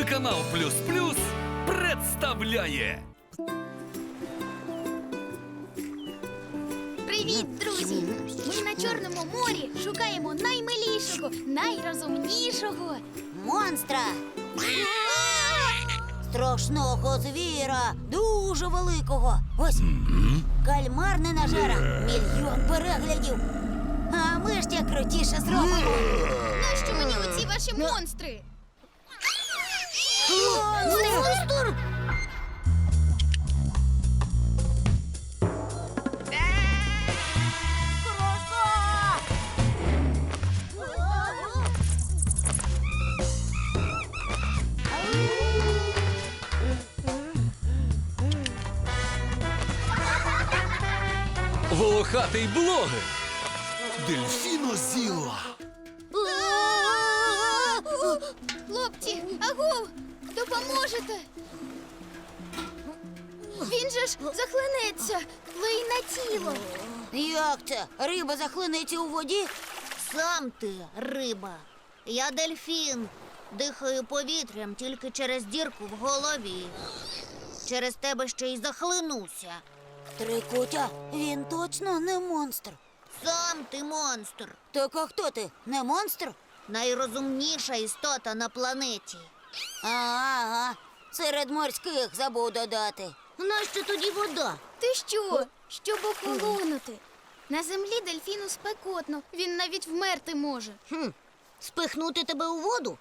Телеканал Плюс Плюс представляє Привіт, друзі! Ми на Чорному морі шукаємо наймилішого, найрозумнішого. Монстра! Страшного звіра, дуже великого. Ось кальмар ненажера, мільйон переглядів. А ми ж як крутіше зробимо. Нащо мені оці ваші монстри? Волохатий блогер Дельфінозіла. Хлопці, агу! Допоможете! Він же ж захлинеться, лий на тіло. Як це? Риба захлинеться у воді? Сам ти риба. Я дельфін. Дихаю повітрям тільки через дірку в голові. Через тебе ще й захлинуся. Трикутя, він точно не монстр. Сам ти монстр. Так а хто ти? Не монстр? Найрозумніша істота на планеті. Ага, серед морських забув додати. Нащо тоді вода? Ти що? Щоб охолонути? На землі дельфіну спекотно, він навіть вмерти може. Хм, спихнути тебе у воду?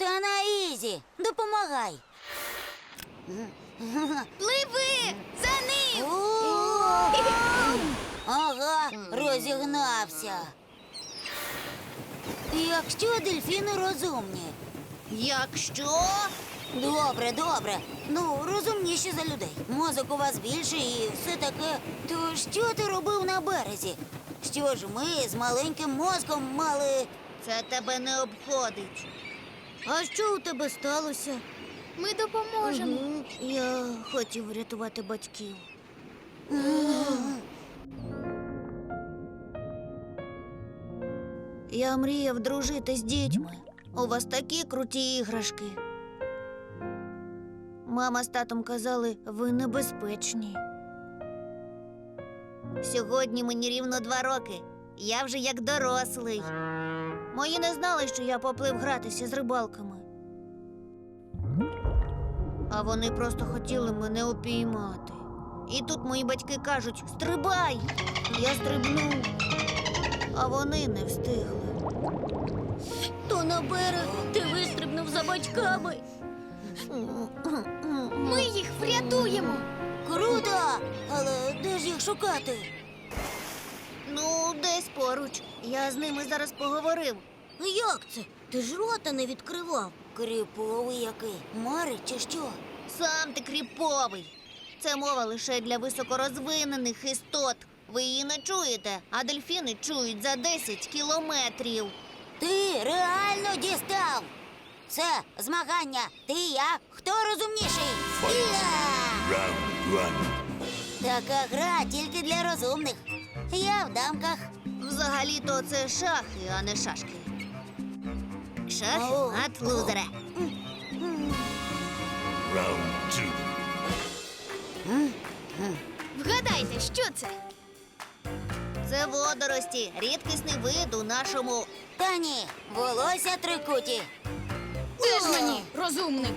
Та на ізі, допомагай. Пливи! За ним! Ага, розігнався. Якщо дельфіни розумні. Якщо Добре, добре. Ну, розумніші за людей. Мозок у вас більший і все таке. То що ти робив на березі? Що ж ми з маленьким мозком мали. це тебе не обходить. А що у тебе сталося? Ми допоможемо. Мгм, Я хотів врятувати батьків. Я мріяв дружити з дітьми. У вас такі круті іграшки. Мама з татом казали, ви небезпечні. Сьогодні мені рівно два роки. Я вже як дорослий. Мої не знали, що я поплив гратися з рибалками. А вони просто хотіли мене упіймати. І тут мої батьки кажуть: стрибай! Я стрибнув, а вони не встигли. То на берег ти вистрибнув за батьками. Ми їх врятуємо. Круто! Але де ж їх шукати? Ну, десь поруч. Я з ними зараз поговорив. Як це? Ти ж рота не відкривав. Кріповий який. Марить чи що? Сам ти кріповий. Це мова лише для високорозвинених істот. Ви її не чуєте, а дельфіни чують за 10 кілометрів. Ти реально дістав. Це змагання. Ти і я. Хто розумніший? Я! Така гра тільки для розумних. Я в дамках. Взагалі-то це шахи, а не шашки. Шахи О. от лузера. Вгадайте, що це? Це водорості, рідкісний вид у нашому. Та ні, волосся трикуті. Теж мені, розумник.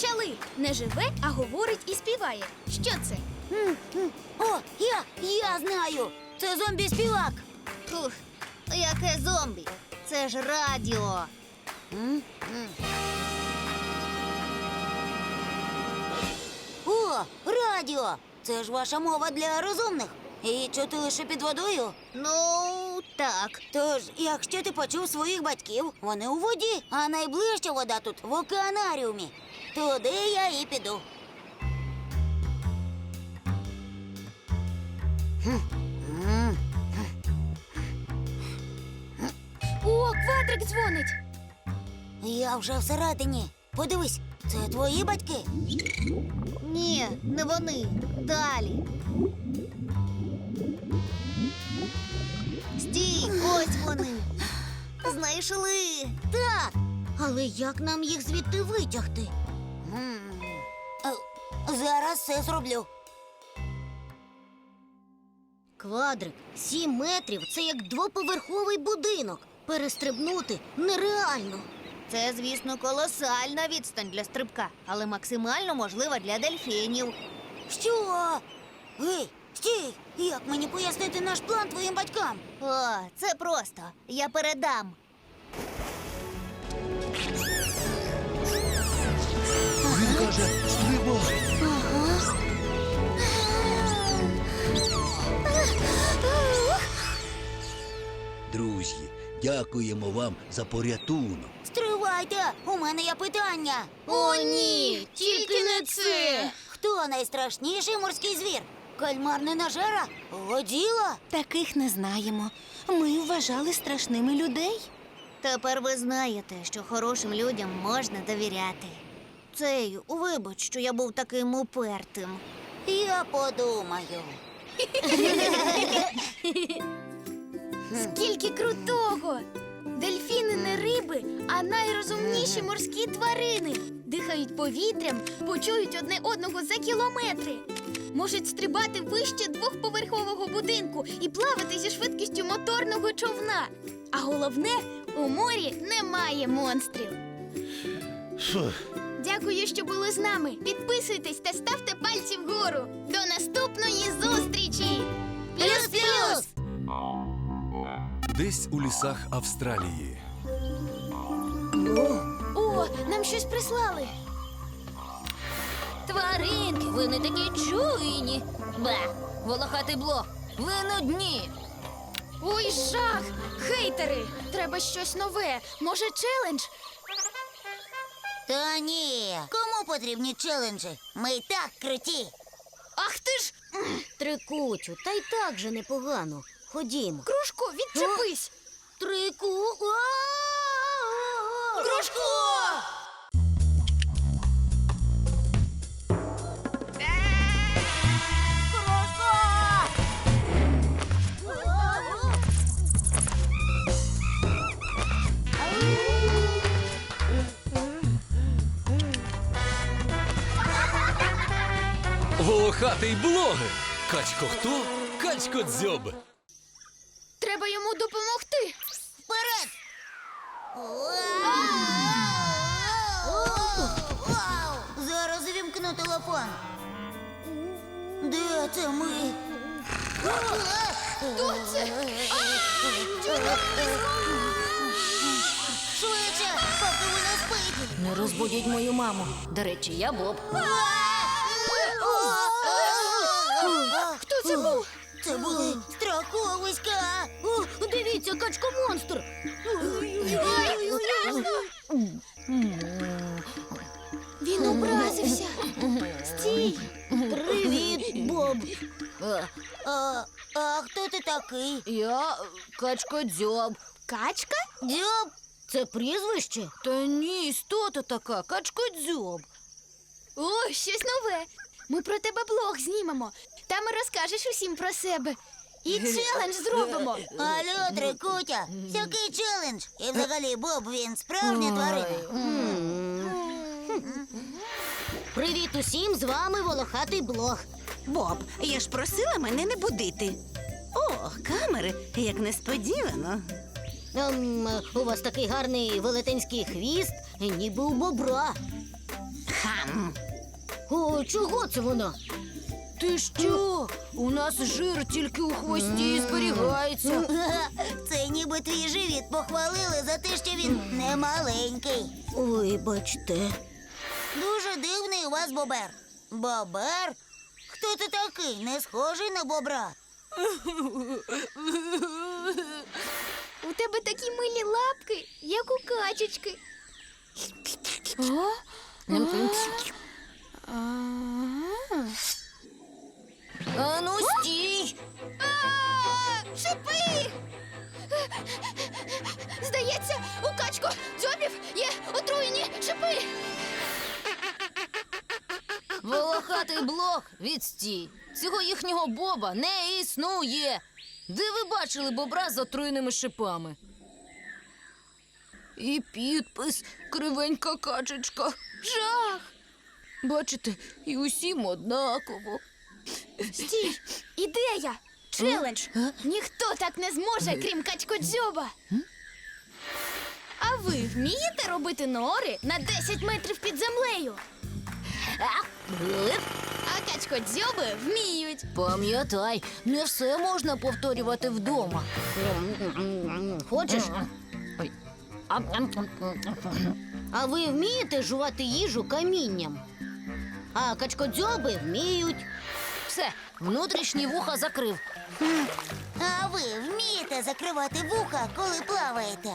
Почали. Не живе, а говорить і співає. Що це? О, я, я знаю. Це зомбі-співак. Фух, яке зомбі. Це ж радіо. О, радіо. Це ж ваша мова для розумних. І чути лише під водою. Ну, так. Тож, якщо ти почув своїх батьків, вони у воді, а найближча вода тут в океанаріумі. Туди я і піду. О, квадрик дзвонить. Я вже всередині. Подивись, це твої батьки. Ні, не вони. Далі. Стій, ось вони. Знайшли. Так. Але як нам їх звідти витягти? Е, Зараз все зроблю. Квадрик, сім метрів це як двоповерховий будинок. Перестрибнути нереально. Це, звісно, колосальна відстань для стрибка, але максимально можлива для дельфінів. Що? Гей, стій! Як мені пояснити наш план твоїм батькам? О, це просто. Я передам. Він каже, стрибай. Друзі, дякуємо вам за порятунок. Стривайте! У мене є питання. О, ні, тільки не це. Хто найстрашніший морський звір? Кальмарна нажера? Годіла? Таких не знаємо. Ми вважали страшними людей. Тепер ви знаєте, що хорошим людям можна довіряти. Цей, вибач, що я був таким упертим. Я подумаю. Скільки крутого! Дельфіни не риби, а найрозумніші морські тварини. Дихають повітрям, почують одне одного за кілометри. Можуть стрибати вище двохповерхового будинку і плавати зі швидкістю моторного човна. А головне, у морі немає монстрів. Дякую, що були з нами. Підписуйтесь та ставте пальці вгору. До наступної зустрічі! Плюс-плюс! Десь у лісах Австралії. О, нам щось прислали. Тваринки, ви не такі чуйні. Бе, волохатий блок, ви нудні. Ой, жах! Хейтери! Треба щось нове. Може, челендж? Та ні. Кому потрібні челенджі? Ми і так круті. Ах ти ж! Трикутю, та й так же непогано. Ходімо. Кружко, відчепись! Трику. Кружко! Волохатий блогер. Качко хто? Качко дзьоб. Треба йому допомогти. Вперед! Зараз вімкну телефон. Де це ми? Хто це? Швидше, поки вона спить. Не розбудіть мою маму. До речі, я Боб. Це був? Це були страховиська. О, дивіться, качка монстр. Ой, страшно! Він образився. Стій! Привіт, Боб. А, а хто ти такий? Я качко дзьоб. Качка? Дьоб? Це прізвище? Та ні, істота така, качко дзьоб. О, щось нове. Ми про тебе блог знімемо. Там і розкажеш усім про себе. І челендж зробимо. Алло, Трикутя, який челендж? І взагалі Боб, він справжня тварина. Привіт усім, з вами волохатий блог. Боб, я ж просила мене не будити. О, камери, як несподівано. Ем, у вас такий гарний велетенський хвіст, ніби у бобра. Хам. О, чого це вона? Ти що? У нас жир тільки у хвості і зберігається. Це ніби твій живіт похвалили за те, що він не маленький. Вибачте. Дуже дивний у вас бобер. Бобер? Хто ти такий? Не схожий на бобра. У тебе такі милі лапки, як у качечки. О? А. Блок, відстій. Цього їхнього боба не існує. Де ви бачили бобра з отруєними шипами? І підпис кривенька качечка. Жах! Бачите, і усім однаково. Стій! Ідея! Челендж! Ніхто так не зможе, крім качкодзьоба. А ви вмієте робити нори на 10 метрів під землею? А качкодзьоби вміють. Пам'ятай, не все можна повторювати вдома. Хочеш? Ой. А ви вмієте жувати їжу камінням? А качкодзьоби вміють. Все, внутрішні вуха закрив. А ви вмієте закривати вуха, коли плаваєте?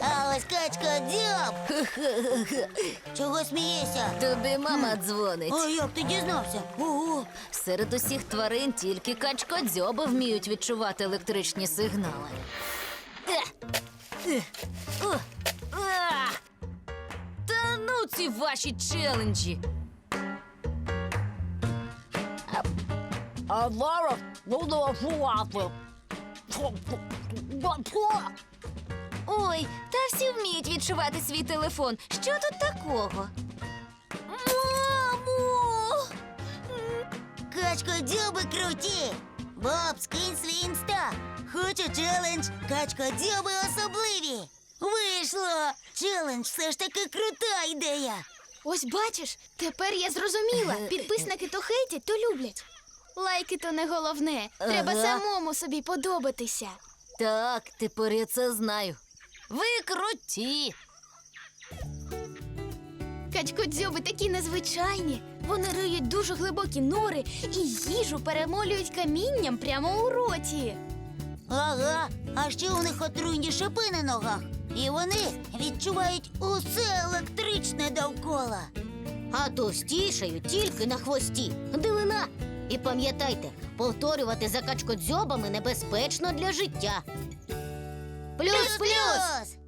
А ось качка дзьоб. Чого смієшся? Тобі мама дзвонить. А як ти дізнався? Ого. Серед усіх тварин тільки качкодзьоби вміють відчувати електричні сигнали. Е, е! Та ну ці ваші челенджі. А зараз буду офувати. Ой, та всі вміють відчувати свій телефон. Що тут такого? Мамо! Качко дзьоби круті. Боб, скинь свій інста. Хочу челендж. Качко дзьоби особливі. Вийшло! Челендж все ж таки крута ідея. Ось бачиш, тепер я зрозуміла. Підписники то хейтять, то люблять. Лайки то не головне. Треба Ага. самому собі подобатися. Так, тепер я це знаю. Ви круті. Качкодзьоби такі незвичайні. Вони риють дуже глибокі нори і їжу перемолюють камінням прямо у роті. Ага, а ще у них отруйні шипи на ногах. І вони відчувають усе електричне довкола. А товстішають тільки на хвості. Дивина. І пам'ятайте, повторювати за качкодзьобами небезпечно для життя. Плюс-плюс!